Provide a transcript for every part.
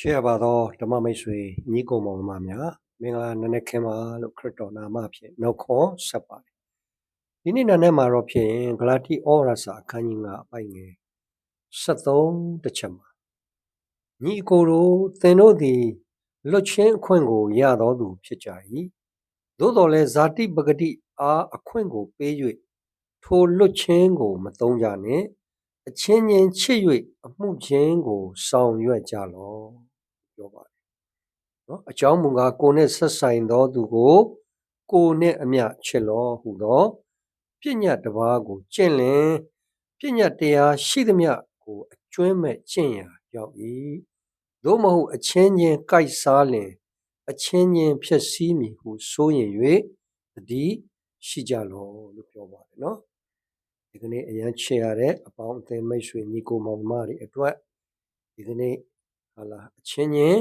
ချစ်ရပါသောဓမ္မမိတ်ဆွေညီကိုမောင်နှမများမင်္ဂလာနံနက်ခင်းပါလို့ခရစ်တော်နာမဖြင့်နှုတ်ခွန်းဆက်ပါတယ်ဒီနေ့နံနက်မှာတော့ဖြင့်ဂလာတိဩရစာအခန်းကြီး9အပိုင်ငယ်73တစ်ချက်မှာညီအကိုတို့သင်တို့သည်လွတ်ချင်းအခွင့်ကိုရတော်သူဖြစ်ကြ၏သို့တော်လည်းဇာတိပဂတိအားအခွင့်ကိုပေး၍ထိုလွတ်ချင်းကိုမသုံးကြနှင့်အချင်းချင်းချစ်၍အမှုချင်းကိုဆောင်ရွက်ကြလော့ ပြောပါတယ်နော်အကြောင်းမူကားကိုနဲ့ဆက်ဆိုင်သောသူကိုကိုနဲ့အမျှချစ်လောဟုသောပြည့်ညတ်တစ်ပါးကိုကျင့်လင်ပြည့်ညတ်တရားရှိသမျှကိုအကျွမ်းမဲ့ကျင့်ရာရောက်၏သို့မဟုတ်အချင်းချင်းကြိုက်စားလင် အချင်းချင်းဖြစ်စည်းမည်ဟုဆိုရင်၍တတိရှိကြလောလို့ပြောပါတယ်နော်ဒီကနေ့အရန်ချစ်ရတဲ့အပေါင်းအသင်းမိတ်ဆွေညီကိုမောင်မတွေအတွက်ဒီကနေ့ ဟာလာအချင်းချင်း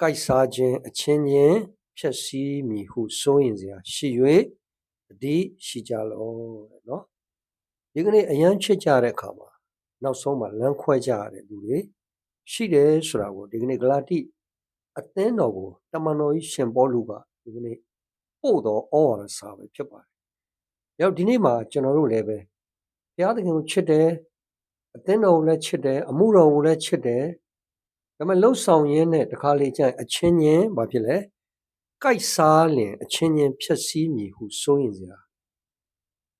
ကြိုက်စားခြင်းအချင်းချင်းဖြစ်စည်းမည်ဟုဆိုရင်စရာရှိ၍တတိရှိကြလောတဲ့နော်ဒီကနေ့အရန်ချစ်ကြတဲ့အခါမှာနောက်ဆုံးမှာလမ်းခွဲကြရတဲ့လူတွေရှိတယ်ဆိုတာကိုဒီကနေ့ဂလာတိအသင်းတော်ကိုတမန်တော်ကြီးရှင်ပေါလုကဒီကနေ့ပို့တော်ဩဝါဒစာပဲဖြစ်ပါတယ်။ရောက်ဒီနေ့မှာကျွန်တော်တို့လည်းပဲဘုရားသခင်ကိုချစ်တယ်အသင်းတော်ကိုလည်းချစ်တယ်အမှုတော်ကိုလည်းချစ်တယ် ဒါပေမဲ့လှုပ်ဆောင်ရင်းနဲ့တခါလေကျရင်အချင်းချင်းဘာဖြစ်လဲကြိုက်စားလင်အချင်းချင်းဖြစ်စည်းမည်ဟုစိုးရင်စရာ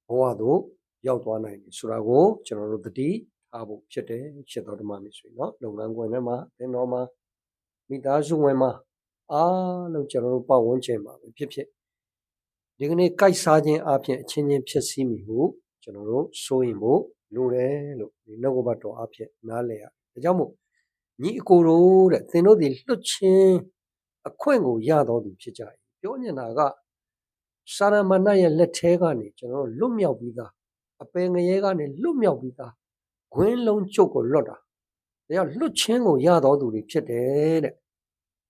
ဘဝတို့ရောက်သွားနိုင်တယ်ဆိုတာကိုကျွန်တော်တို့သတိထားဖို့ဖြစ်တယ်ချစ်တော်ဓမ္မမိတ်ဆွေเนาะလုပ်ငန်းခွင်ထဲမှာသင်တော်မှာမိသားစုဝင်မှာအားလုံးကျွန်တော်တို့ပတ်ဝန်းကျင်မှာပဲဖြစ်ဖြစ်ဒီကနေ့ကြိုက်စားခြင်းအပြင်အချင်းချင်းဖြစ်စည်းမိဟုကျွန်တော်တို့စိုးရင်ဖို့လိုတယ်လို့ဒီနှုတ်ကပတ်တော်အဖြစ်နားလည်ရဒါကြောင့်မို့ ညီအကိုတို့တဲ့သင်တို့ဒီလွတ်ချင်းအခွင့်ကိုရတော်သူဖြစ်ကြ၏ပြောညင်တာကစာရမဏေရဲ့လက်ထဲကနေကျွန်တော်တို့လွတ်မြောက်ပြီးသားအပင်ငရဲကနေလွတ်မြောက်ပြီးသားခွင်းလုံးကျုပ်ကိုလွတ်တာဒါကြောင့်လွတ်ချင်းကိုရတော်သူတွေဖြစ်တယ်တဲ့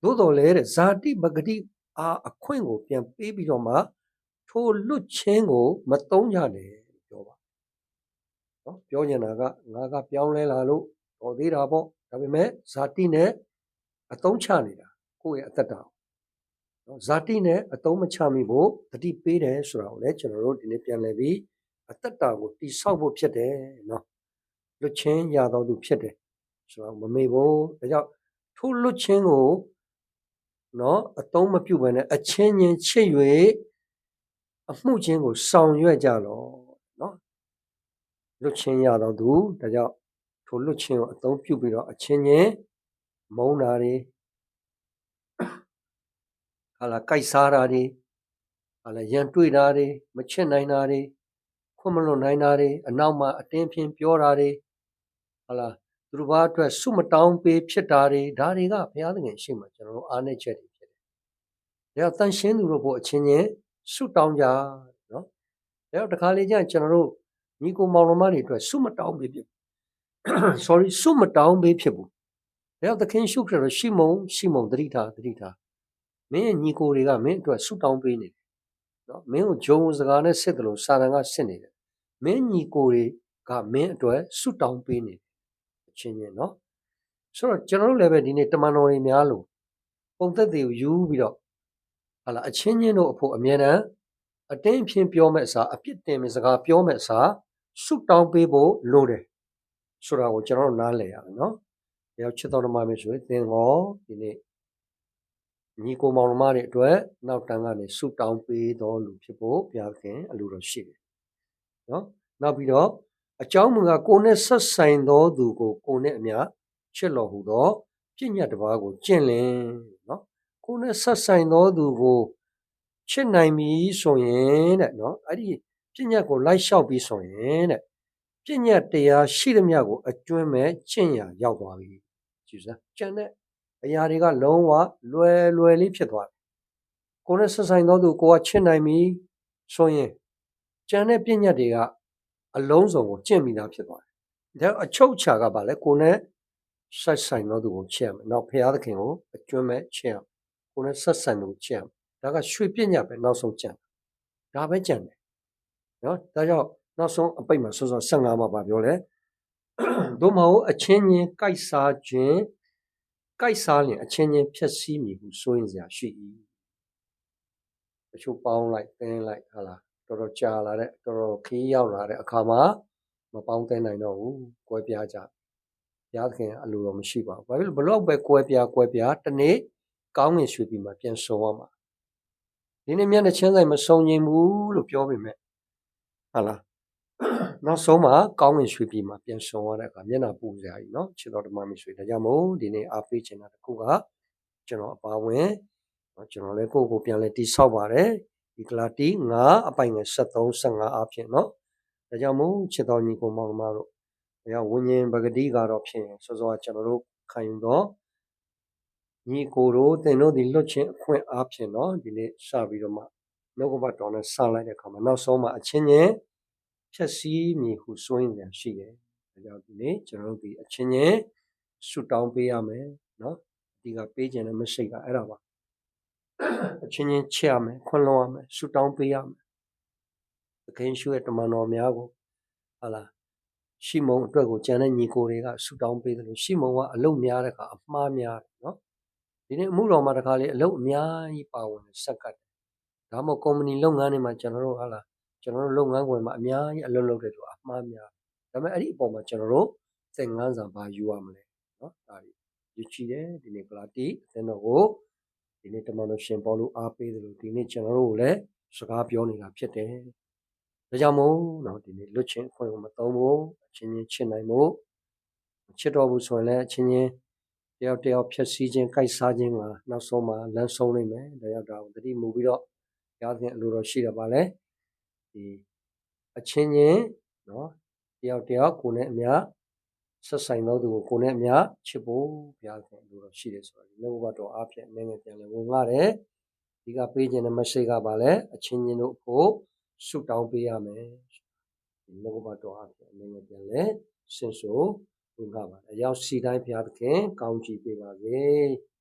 သို့တော်လည်းတဲ့ဇာတိပဂတိအာအခွင့်ကိုပြန်ပေးပြီးတော့မှထိုလွတ်ချင်းကိုမတုံးကြနဲ့ပြောပါနော်ပြောညင်တာကငါကပြောင်းလဲလာလို့တော်သေးတာပေါ့ ဒါပေမဲ့ဇာတိနဲ့အတုံးချနေတာကိုယ့်ရဲ့အသက်တာနော်ဇာတိနဲ့အတုံးမချမိဖို့တတိပေးတယ်ဆိုတာကိုလည်းကျွန်တော်တို့ဒီနေ့ပြန်လည်ပြီးအသက်တာကိုတိဆောက်ဖို့ဖြစ်တယ်နော်လွတ်ချင်းရတော်သူဖြစ်တယ်ဆိုတော့မမေ့ဘူးဒါကြောင့်ထိုလွတ်ချင်းကိုနော်အတုံးမပြုတ်ဘဲနဲ့အချင်းချင်းချစ်၍အမှုချင်းကိုဆောင်ရွက်ကြလောနော်လွတ်ချင်းရတော်သူဒါကြောင့် ထိုလွတ်ချင်းကိုအသုံးပြုပြီးတော့အချင်းချင်းမုန်းတာတွေဟာလာကြိုက်စားတာတွေဟာလာရန်တွေ့တာတွေမချစ်နိုင်တာတွေခွင့်မလွတ်နိုင်တာတွေအနောက်မှာအတင်းဖြင်းပြောတာတွေဟာလာသူတို့ဘာအတွက်စုမတောင်းပေးဖြစ်တာတွေဒါတွေကဘုရားသခင်ရှိမှကျွန်တော်တို့အားနေချက်တွေဖြစ်တယ်။ဒါတန်ရှင်းသူတို့ကိုအချင်းချင်းစုတောင်းကြနော်။ဒါတော့တခါလေကျရင်ကျွန်တော်တို့ညီကိုမောင်နှမတွေအတွက်စုမတောင်းပေးဖြစ် sorry စုမတောင်းပေးဖြစ်ဘူး။ဒါတော့သခင်ရှုခရတော်ရှိမုံရှိမုံတတိထားတတိထားမင်းရဲ့ညီကိုတွေကမင်းအတွက်စုတောင်းပေးနေတယ်နော်မင်းကိုဂျုံစကားနဲ့စစ်တယ်လို့စာတန်ကစစ်နေတယ်မင်းညီကိုတွေကမင်းအတွက်စုတောင်းပေးနေတယ်အချင်းချင်းနော်ဆိုတော့ကျွန်တော်တို့လည်းပဲဒီနေ့တမန်တော်တွေများလို့ပုံသက်တွေကိုယူပြီးတော့ဟာလာအချင်းချင်းတို့အဖို့အမြဲတမ်းအတင်းဖြင်းပြောမဲ့အစားအပြစ်တင်မဲ့စကားပြောမဲ့အစားစုတောင်းပေးဖို့လိုတယ် ဆိုတာကိုကျွန်တော်တို့နားလည်ရမယ်နော်။ရောက်ချစ်တော်ဓမ္မမျိုးဆိုရင်သင်ဟောဒီနေ့ညီကိုမောင်နှမတွေအတွက်နောက်တန်းကနေဆုတောင်းပေးတော်လူဖြစ်ဖို့ဘုရားခင်အလိုတော်ရှိတယ်။နော်။နောက်ပြီးတော့အကြောင်းမူကားကိုယ်နဲ့ဆက်ဆိုင်သောသူကိုကိုယ်နဲ့အမျှချစ်တော်ဟူသောပြည့်ညတ်တစ်ပါးကိုကျင့်လင်နော်။ကိုယ်နဲ့ဆက်ဆိုင်သောသူကိုချစ်နိုင်ပြီဆိုရင်တဲ့နော်။အဲ့ဒီပြည့်ညတ်ကိုလိုက်လျှောက်ပြီးဆိုရင်တဲ့ ပြည့်ညတ်တရားရှိသမျှကိုအကျွမ်းမဲ့ကျင့်ရရောက်သွားပြီ။ကြည့်စမ်း။ကျန်တဲ့အရာတွေကလုံးဝလွယ်လွယ်လေးဖြစ်သွားတယ်။ကိုယ်နဲ့ဆက်ဆိုင်သောသူကိုကချစ်နိုင်ပြီဆိုရင်ကျန်တဲ့ပြည့်ညတ်တွေကအလုံးစုံကိုကျင့်မိတာဖြစ်သွားတယ်။ဒါအချုပ်ချာကပါလဲကိုယ်နဲ့ဆက်ဆိုင်သောသူကိုချစ်ရမယ်။နောက်ဖရာသခင်ကိုအကျွမ်းမဲ့ချစ်ရမယ်။ကိုယ်နဲ့ဆက်ဆိုင်သူကိုချစ်ရမယ်။ဒါကရွှေပြည့်ညတ်ပဲနောက်ဆုံးကျန်တယ်။ဒါပဲကျန်တယ်။နော်ဒါကြောင့် နောက်ဆုံးအပိတ်မှာစောစော15မှာပါပြောလဲ။သို့မဟုတ်အချင်းချင်းကြိုက်စားခြင်းကိုက်စားလျင်အချင်းချင်းဖြက်စီးမည်ဟုစိုးရင်စရာရှိ၏တချို့ပေါင်းလိုက်တင်းလိုက်ဟာလားတော်တော်ကြာလာတဲ့တော်တော်ခီးရောက်လာတဲ့အခါမှာမပေါင်းတင်းနိုင်တော့ဘူးကွဲပြားကြဘုရားသခင်အလိုတော်မရှိပါဘူးဘာဖြစ်လို့ဘလောက်ပဲကွဲပြားကွဲပြားတနေ့ကောင်းငင်ရွှေပြည်မှာပြန်ဆုံရမှာဒီနေ့မျက်နှာချင်းဆိုင်မဆုံရင်ဘူးလို့ပြောပေမဲ့ဟာလား နောက်ဆုံးမှာကောင်းငင်ရွှေပြည်မှာပြန်ဆုံရတဲ့အခါမျက်နှာပူစရာကြီးเนาะချစ်တော်ဓမ္မမိတ်ဆွေဒါကြောင့်မို့ဒီနေ့အားပေးချင်တာတစ်ခုကကျွန်တော်အပါဝင်เนาะကျွန်တော်လည်းကိုယ့်ကိုယ်ပြန်လဲတိဆောက်ပါတယ်ဒီကလာတီ9အပိုင်ငယ်73 15အဖြစ်เนาะဒါကြောင့်မို့ချစ်တော်ညီကိုမောင်မတို့ဒါကြောင့်ဝိညာဉ်ပဂတိကတော့ဖြစ်ရင်စောစောကကျွန်တော်တို့ခံယူတော့ညီကိုတို့သင်တို့ဒီလွတ်ချင်းအခွင့်အားဖြင့်เนาะဒီနေ့စပြီးတော့မှနှုတ်ကပတ်တော်နဲ့စလိုက်တဲ့အခါမှာနောက်ဆုံးမှာအချင်းချင်း ဖြက်စီးမည်ဟုဆိုရင်လည်းရှိတယ်။ဒါကြောင့်ဒီနေ့ကျွန်တော်တို့ဒီအချင်းချင်းဆုတောင်းပေးရမယ်နော်။ဒီကပေးခြင်းလည်းမရှိတာအဲ့ဒါပါ။အချင်းချင်းချစ်ရမယ်ခွန်လွန်ရမယ်ဆုတောင်းပေးရမယ်။သခင်ရှုရဲ့တမန်တော်များကိုဟာလားရှိမုံအတွက်ကိုကျန်တဲ့ညီကိုတွေကဆူတောင်းပေးတယ်လို့ရှိမုံကအလုတ်များတဲ့ကအမှားများတယ်နော်ဒီနေ့အမှုတော်မှာတခါလေအလုတ်အများကြီးပါဝင်ဆက်ကတ်တယ်ဒါမှမဟုတ်ကုမ္ပဏီလုပ်ငန်းတွေမှာကျွန်တော်တို့ဟာလား ကျွန်တော်တို့လုပ်ငန်းခွင်မှာအများကြီးအလုပ်လုပ်တဲ့သူအမှားများဒါပေမဲ့အဲ့ဒီအပေါ်မှာကျွန်တော်တို့သင်ငန်းစာဘာယူရမလဲနော်ဒါတွေယူချီတယ်ဒီနေ့ကလာတီအသင်းတော်ကိုဒီနေ့တမန်တော်ရှင်ပေါလုအားပေးတယ်လို့ဒီနေ့ကျွန်တော်တို့ကိုလည်းစကားပြောနေတာဖြစ်တယ်ဒါကြောင့်မို့နော်ဒီနေ့လွတ်ချင်းအခွင့်ကိုမသုံးဖို့အချင်းချင်းချစ်နိုင်ဖို့ချစ်တော်ဘူးဆိုရင်လည်းအချင်းချင်းတယောက်တယောက်ဖြည့်ဆည်းခြင်းကြိုက်စားခြင်းကနောက်ဆုံးမှာလမ်းဆုံးနိုင်မယ်ဒါရောက်တာကိုတတိမူပြီးတော့ရသဖြင့်အလိုတော်ရှိတယ်ပါလေ ဒီအချင်းချင်းနော်တယောက်တယောက်ကိုယ်နဲ့အများဆက်ဆိုင်သောသူကိုကိုယ်နဲ့အများချစ်ဖို့ဘုရားခင်အလိုတော်ရှိတယ်ဆိုတော့ဒီလောဘတော်အားဖြင့်အနေနဲ့ပြန်လဲဝင်လာတယ်ဒီကပေးခြင်းနဲ့မရှိကပါလဲအချင်းချင်းတို့ဖို့ဆုတောင်းပေးရမယ်ဒီလောဘတော်အဖြစ်အနေနဲ့ပြန်လဲဆင်ဆိုဝင်ကပါအရောက်စီတိုင်းဘုရားသခင်ကောင်းချီးပေးပါစေ။